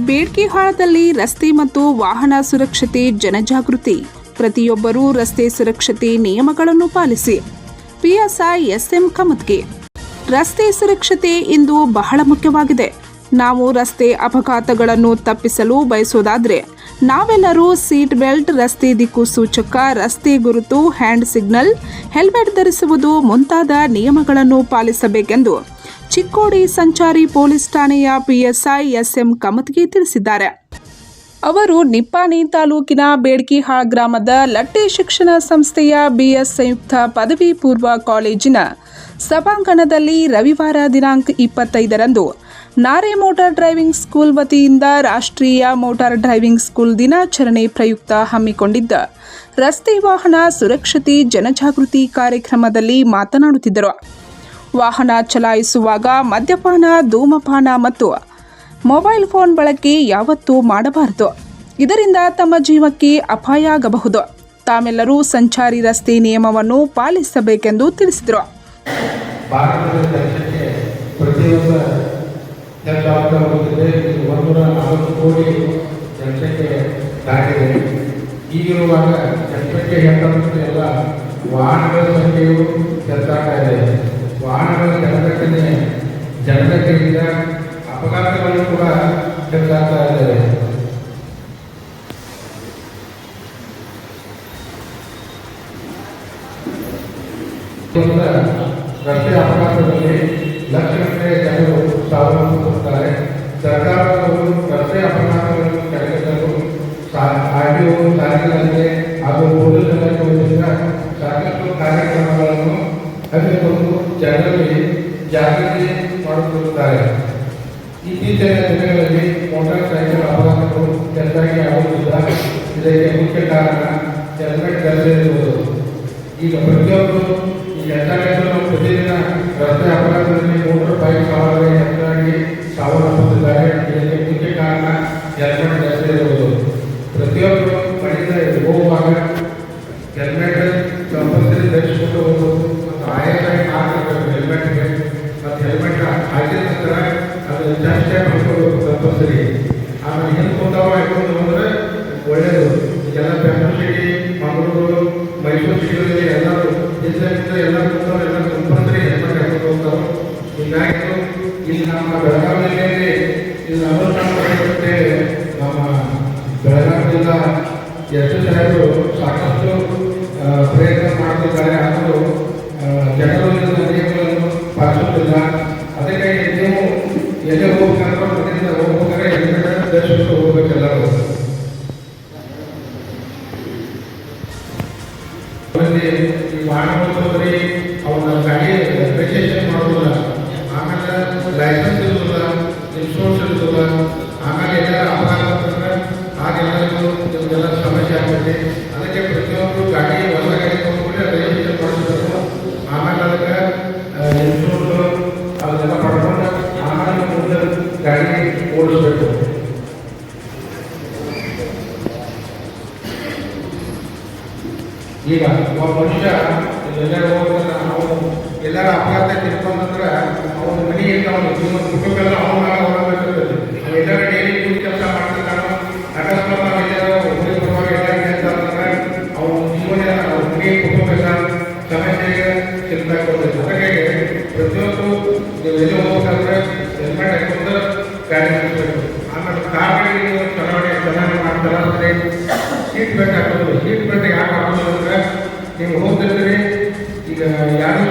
ಬೇಡ್ಕಿಹಾಳದಲ್ಲಿ ರಸ್ತೆ ಮತ್ತು ವಾಹನ ಸುರಕ್ಷತೆ ಜನಜಾಗೃತಿ. ಪ್ರತಿಯೊಬ್ಬರೂ ರಸ್ತೆ ಸುರಕ್ಷತೆ ನಿಯಮಗಳನ್ನು ಪಾಲಿಸಿ. PSI S M ಕಮತ್ಗೆ. ರಸ್ತೆ ಸುರಕ್ಷತೆ ಇಂದು ಬಹಳ ಮುಖ್ಯವಾಗಿದೆ. ನಾವು ರಸ್ತೆ ಅಪಘಾತಗಳನ್ನು ತಪ್ಪಿಸಲು ಬಯಸುವುದಾದರೆ ನಾವೆಲ್ಲರೂ ಸೀಟ್ ಬೆಲ್ಟ್, ರಸ್ತೆ ದಿಕ್ಕು ಸೂಚಕ, ರಸ್ತೆ ಗುರುತು, ಹ್ಯಾಂಡ್ ಸಿಗ್ನಲ್, ಹೆಲ್ಮೆಟ್ ಧರಿಸುವುದು ಮುಂತಾದ ನಿಯಮಗಳನ್ನು ಪಾಲಿಸಬೇಕೆಂದು ಚಿಕ್ಕೋಡಿ ಸಂಚಾರಿ ಪೊಲೀಸ್ ಠಾಣೆಯ ಪಿಎಸ್ಐ ಎಸ್ಎಂ ಕಮತ್ಗೆ ತಿಳಿಸಿದ್ದಾರೆ. ಅವರು ನಿಪ್ಪಾಣಿ ತಾಲೂಕಿನ ಬೇಡ್ಕಿಹಾ ಗ್ರಾಮದ ಲಟ್ಟೆ ಶಿಕ್ಷಣ ಸಂಸ್ಥೆಯ ಬಿಎಸ್ ಸಂಯುಕ್ತ ಪದವಿ ಪೂರ್ವ ಕಾಲೇಜಿನ ಸಭಾಂಗಣದಲ್ಲಿ ರವಿವಾರ ದಿನಾಂಕ ಇಪ್ಪತ್ತೈದರಂದು ನಾರೆ ಮೋಟಾರ್ ಡ್ರೈವಿಂಗ್ ಸ್ಕೂಲ್ ವತಿಯಿಂದ ರಾಷ್ಟ್ರೀಯ ಮೋಟಾರ್ ಡ್ರೈವಿಂಗ್ ಸ್ಕೂಲ್ ದಿನಾಚರಣೆ ಪ್ರಯುಕ್ತ ಹಮ್ಮಿಕೊಂಡಿದ್ದ ರಸ್ತೆ ವಾಹನ ಸುರಕ್ಷತೆ ಜನಜಾಗೃತಿ ಕಾರ್ಯಕ್ರಮದಲ್ಲಿ ಮಾತನಾಡುತ್ತಿದ್ದರು. ವಾಹನ ಚಲಾಯಿಸುವಾಗ ಮದ್ಯಪಾನ, ಧೂಮಪಾನ ಮತ್ತು ಮೊಬೈಲ್ ಫೋನ್ ಬಳಕೆ ಯಾವತ್ತೂ ಮಾಡಬಾರದು. ಇದರಿಂದ ತಮ್ಮ ಜೀವಕ್ಕೆ ಅಪಾಯ ಆಗಬಹುದು. ತಾವೆಲ್ಲರೂ ಸಂಚಾರಿ ರಸ್ತೆ ನಿಯಮವನ್ನು ಪಾಲಿಸಬೇಕೆಂದು ತಿಳಿಸಿದರು. ಈಗಿರುವಾಗ ಜನಸಂಖ್ಯೆ ಎಲ್ಲ ವಾಹನಗಳ ಸಂಖ್ಯೆಯು ಹೆಚ್ಚಾಗ್ತಾ ಇದೆ. ವಾಹನಗಳ ಜನಸಂಖ್ಯೆ ಜನಸಂಖ್ಯೆಯಿಂದ ಅಪಘಾತಗಳು ಕೂಡ ಹೆಚ್ಚಾಗ್ತಾ ಇದ್ದಾವೆ ಇದರಿಂದ ರಸ್ತೆ ಅಪಘಾತದಲ್ಲಿ ಲಕ್ಷಗಟ್ಟಲೆ ಜನರು ಸಾವನ್ನಪ್ಪುತ್ತಾರೆ ಸರ್ಕಾರದವರು ರಸ್ತೆ ಅಪಘಾತಗಳನ್ನು ತಡೆಗಟ್ಟಲು ಆರ್ ಟಿ ಒ ಸಾರಿಗೆ ಹಾಗೂ ಪೊಲೀಸ್ ಇಲಾಖೆ ವತಿಯಿಂದ ಸಾಕಷ್ಟು ಕಾರ್ಯಕ್ರಮಗಳನ್ನು ಹಮ್ಮಿಕೊಂಡು ಜನರಲ್ಲಿ ಜಾಗೃತಿ ಮಾಡುತ್ತಿರುತ್ತಾರೆ. ಇತ್ತೀಚಿನ ದಿನಗಳಲ್ಲಿ ಮೋಟಾರ್ ಸೈಕಲ್ ಅಪಘಾತಗಳು ಹೆಚ್ಚಾಗಿ ಆಗುವುದಿಲ್ಲ. ಇದಕ್ಕೆ ಮುಖ್ಯ ಕಾರಣ ಹೆಲ್ಮೆಟ್ ಧರಿಸಿರುವುದು ಈಗ ಪ್ರತಿಯೊಬ್ಬರು ಈ ಹೆಚ್ಚಾಗಿ ಪ್ರತಿದಿನ ರಸ್ತೆ ಅಪಘಾತದಲ್ಲಿ ಮೋಟಾರ್ ಬೈಕ್ ಸವಾರರೇ ಹಾಕೊಂಡು ಬಂದರೆ ಒಳ್ಳೆಯದು ಎಲ್ಲ ಸಿಟಿ ಮಂಗಳೂರು ಮೈಸೂರು ಸಿಟಿಗಳಲ್ಲಿ ಎಲ್ಲರೂ ಹಿಂದೆ ಎಲ್ಲ ಕುಟುಂಬ, ಎಲ್ಲ ಕಂಪಲ್ಸರಿ ಎಲ್ಲ ಹಾಕೊಂಡು ಹೋಗ್ತಾರೆ. ಇನ್ನಾಯಿತು ಇಲ್ಲಿ ನಮ್ಮ ಬೆಳಗಾವಿ ಜಿಲ್ಲೆಯಲ್ಲಿ ಇಲ್ಲಿ ನಮ್ಮ ಬೆಳಗಾವಿ ಜಿಲ್ಲಾ ಎಷ್ಟು ಸಾಹೇಬರು ಲೈಸೆನ್ಸ್ ಇರೋದಿಲ್ಲ ಇನ್ಶೂರೆನ್ಸ್ ಇರೋದಿಲ್ಲ ಆಮೇಲೆ ಎಲ್ಲ ಅಪಘಾತ ಆಗ್ತಂದ್ರೆ ಆಗೆಲ್ಲರಿಗೂ ಇದೆಲ್ಲ ಸಮಸ್ಯೆ ಆಗ್ತೈತಿ ಅದಕ್ಕೆ ಪ್ರತಿಯೊಬ್ಬರು ಗಾಡಿ ಹೊಸ ಗಾಡಿ ತಗೊಂಡ್ರೆ ರಿಜಿಸ್ಟ್ರೇಷನ್ ಮಾಡಿಸ್ಬೇಕು ಆಮೇಲೆ ಅದಕ್ಕೆ ಇನ್ಶೂರೆನ್ಸ್ ಅದನ್ನೆಲ್ಲ ಪಡ್ಕೊಂಡು ಆಮೇಲೆ ಮುಂದೆ ಗಾಡಿ ಓಡಿಸ್ಬೇಕು ಈಗ ಒಬ್ಬ ಮನುಷ್ಯ ಅಪಘಾತ ತಿಳ್ಕೊಂಡ್ರೆ ಅವನ ಮನೆಯಿಂದ ಅವನ ಜೀವನ ಕುಟುಂಬೆಲ್ಲ ಅವನ ಎಲ್ಲರ ಡೈಲಿ ಕೂಲಿ ಕೆಲಸ ಮಾಡ್ತಿರ್ತಾನೋ ಅಕಸ್ಮಾತ್ ನಾವು ಎಲ್ಲರೂ ಊರಿಗೆ ಬರುವಾಗ ಎಲ್ಲರೂ ಕೆಲಸ ಅಂತಂದ್ರೆ ಹಾಗಾಗಿ ಪ್ರತಿಯೊಂದು ಎಲ್ಲಿ ಹೋಗ್ಬೇಕಂದ್ರೆ ಹೆಲ್ಮೆಟ್ ಹಾಕೊಂಡು ಗಾಡಿ ನಡೆಸಬೇಕು ಆಮೇಲೆ ಅಂದರೆ ಸೀಟ್ ಬೆಲ್ಟ್ ಹಾಕೋದು. ಸೀಟ್ ಈಗ ಯಾರು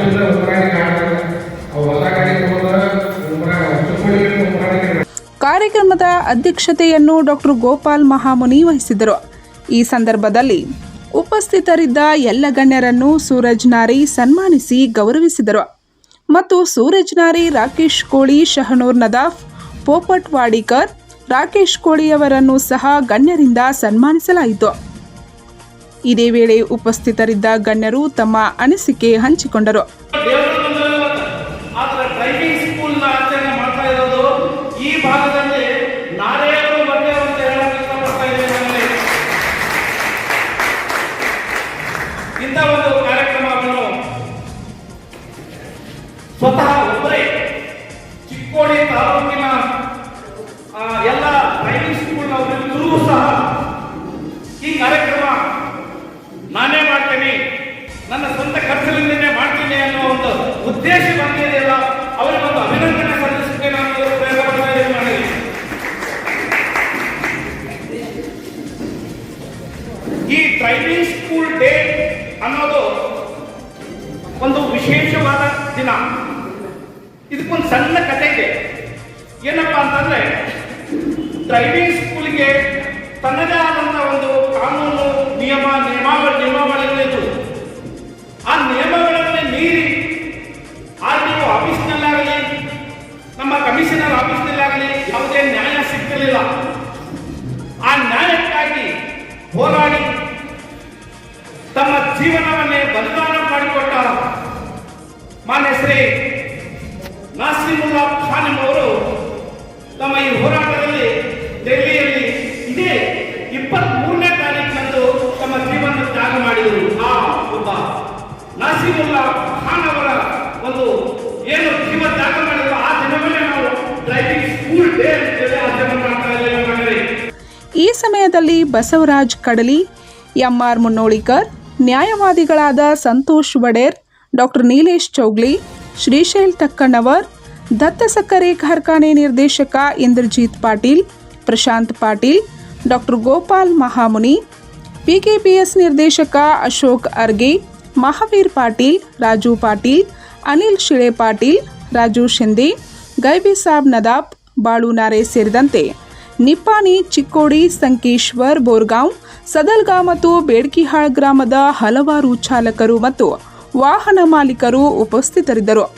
ಅಧ್ಯಕ್ಷತೆಯನ್ನು ಡಾಕ್ಟರ್ ಗೋಪಾಲ್ ಮಹಾಮುನಿ ವಹಿಸಿದರು. ಈ ಸಂದರ್ಭದಲ್ಲಿ ಉಪಸ್ಥಿತರಿದ್ದ ಎಲ್ಲ ಗಣ್ಯರನ್ನು ಸೂರಜ್ ನಾರಿ ಸನ್ಮಾನಿಸಿ ಗೌರವಿಸಿದರು. ಮತ್ತು ಸೂರಜ್ ನಾರಿ, ರಾಕೇಶ್ ಕೋಳಿ, ಶಹನೂರ್ ನದಾಫ್, ಪೋಪಟ್ ವಾಡಿಕರ್, ರಾಕೇಶ್ ಕೋಳಿಯವರನ್ನು ಸಹ ಗಣ್ಯರಿಂದ ಸನ್ಮಾನಿಸಲಾಯಿತು. ಇದೇ ವೇಳೆ ಉಪಸ್ಥಿತರಿದ್ದ ಗಣ್ಯರು ತಮ್ಮ ಅನಿಸಿಕೆ ಹಂಚಿಕೊಂಡರು. ಈ ಭಾಗದಲ್ಲಿ ಇಂಥ ಒಂದು ಕಾರ್ಯಕ್ರಮವನ್ನು ಸ್ವತಃ ಒಬ್ಬರೇ ಚಿಕ್ಕೋಡಿ ತಾಲೂಕಿನ ಎಲ್ಲ ಡ್ರೈವಿಂಗ್ ಸ್ಕೂಲ್ನವರಿಗೂ ಸಹ ಈ ಕಾರ್ಯಕ್ರಮ ನಾನೇ ಮಾಡ್ತೇನೆ, ನನ್ನ ಸ್ವಂತ ಖರ್ಚಿನಿಂದನೇ ಮಾಡ್ತೀನಿ ಅನ್ನೋ ಒಂದು ಉದ್ದೇಶ ಬಂದಿದೆಯಲ್ಲ ಅವರಿಗೊಂದು ಅಭಿನಂದನೆ ಸಲ್ಲಿಸಲಿಕ್ಕೆ ನಾನು ಪ್ರಯತ್ನ ಪಡ್ತಾ ಈ ಡ್ರೈವಿಂಗ್ ಸ್ಕೂಲ್ ಡೇ ಅನ್ನೋದು ಒಂದು ವಿಶೇಷವಾದ ದಿನ. ಇದಕ್ಕೊಂದು ಸಣ್ಣ ಕಥೆ ಇದೆ. ಏನಪ್ಪಾ ಅಂತಂದ್ರೆ ಡ್ರೈವಿಂಗ್ ಸ್ಕೂಲ್ಗೆ ತನ್ನದೇ ಆದಂತ ಒಂದು ಕಾನೂನು, ನಿಯಮ, ನಿಯಮಾವಳಿ, ನಿಯಮಾವಳಿಗಳಿದ್ದು, ಆ ನಿಯಮಗಳನ್ನು ಮೀರಿ ಆರ್ ಟಿ ಒ ಆಫೀಸ್ನಲ್ಲಾಗಲಿ, ನಮ್ಮ ಕಮಿಷನರ್ ಆಫೀಸ್ನಲ್ಲಾಗಲಿ ಯಾವುದೇ ನ್ಯಾಯ ಸಿಕ್ಕಲಿಲ್ಲ ಆ ನ್ಯಾಯಕ್ಕಾಗಿ ಹೋರಾಡಿ ಶ್ರೀ ನಾಸಿಮುಲ್ಲಾ ಖಾನಿಂ ಅವರು ತಮ್ಮ ಈ ಹೋರಾಟದಲ್ಲಿ ದೆಹಲಿಯಲ್ಲಿ ಇದೇ ಇಪ್ಪತ್ತ್ ಮೂರನೇ ತಾರೀಕಿನಂದು ತಮ್ಮ ಜೀವನ ತ್ಯಾಗ ಮಾಡಿದರು. ಆ ಒಬ್ಬ ನಾಸಿಮುಲ್ಲಾ ಖಾನ್ ಅವರ ಒಂದು ಏನು ಜೀವ ತ್ಯಾಗ ಮಾಡಿದ್ರು, ಆ ದಿನವೇ ನಾವು ಡ್ರೈವಿಂಗ್ ಸ್ಕೂಲ್ ಡೇ ಅಂತೇಳಿ ಆಚರಣೆ ಮಾಡ್ತಾ ಇದ್ದೇವೆ ಮಕ್ಕಳೇ ಈ ಸಮಯದಲ್ಲಿ ಬಸವರಾಜ್ ಕಡಲಿ, ಎಂಆರ್ ಮುನ್ನೋಳಿಕರ್, ನ್ಯಾಯವಾದಿಗಳಾದ ಸಂತೋಷ್ ವಡೇರ್ ಡಾಕ್ಟರ್ ನೀಲೇಶ್ ಚೌಗ್ಲಿ, ಶ್ರೀಶೈಲ್ ತಕ್ಕಣ್ಣವರ್, ದತ್ತ ಸಕ್ಕರೆ ಕಾರ್ಖಾನೆ ನಿರ್ದೇಶಕ ಇಂದ್ರಜಿತ್ ಪಾಟೀಲ್, ಪ್ರಶಾಂತ್ ಪಾಟೀಲ್, ಡಾಕ್ಟರ್ ಗೋಪಾಲ್ ಮಹಾಮುನಿ ಪಿಕೆಪಿಎಸ್ ನಿರ್ದೇಶಕ ಅಶೋಕ್ ಅರ್ಗೆ, ಮಹಾವೀರ್ ಪಾಟೀಲ್, ರಾಜು ಪಾಟೀಲ್, ಅನಿಲ್ ಶಿಳೆ ಪಾಟೀಲ್, ರಾಜು ಶಿಂದೆ, ಗೈಬಿ ಸಾಬ್ ನದಾಬ್, ಬಾಳು ನಾರೆ ಸೇರಿದಂತೆ ನಿಪ್ಪಾಣಿ, ಚಿಕ್ಕೋಡಿ, ಸಂಕೇಶ್ವರ್ ಬೋರ್ಗಾಂವ್, ಸದಲ್ಗಾ ಮತ್ತು ಬೇಡ್ಕಿಹಾಳ್ ಗ್ರಾಮದ ಹಲವಾರು ಚಾಲಕರು ಮತ್ತು ವಾಹನ ಮಾಲೀಕರು ಉಪಸ್ಥಿತರಿದ್ದರು.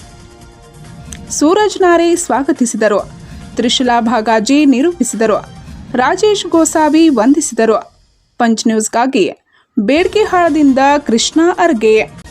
ಸೂರಜ್ ನಾರೆ ಸ್ವಾಗತಿಸಿದರು. ತ್ರಿಶುಲಾ ಭಾಗಾಜಿ ನಿರೂಪಿಸಿದರು. ರಾಜೇಶ್ ಗೋಸಾವಿ ವಂದಿಸಿದರು. ಪಂಚ್ ನ್ಯೂಸ್ಗಾಗಿ ಬೇಡ್ಕಿಹಾಳದಿಂದ ಕೃಷ್ಣ ಅರ್ಗೆ.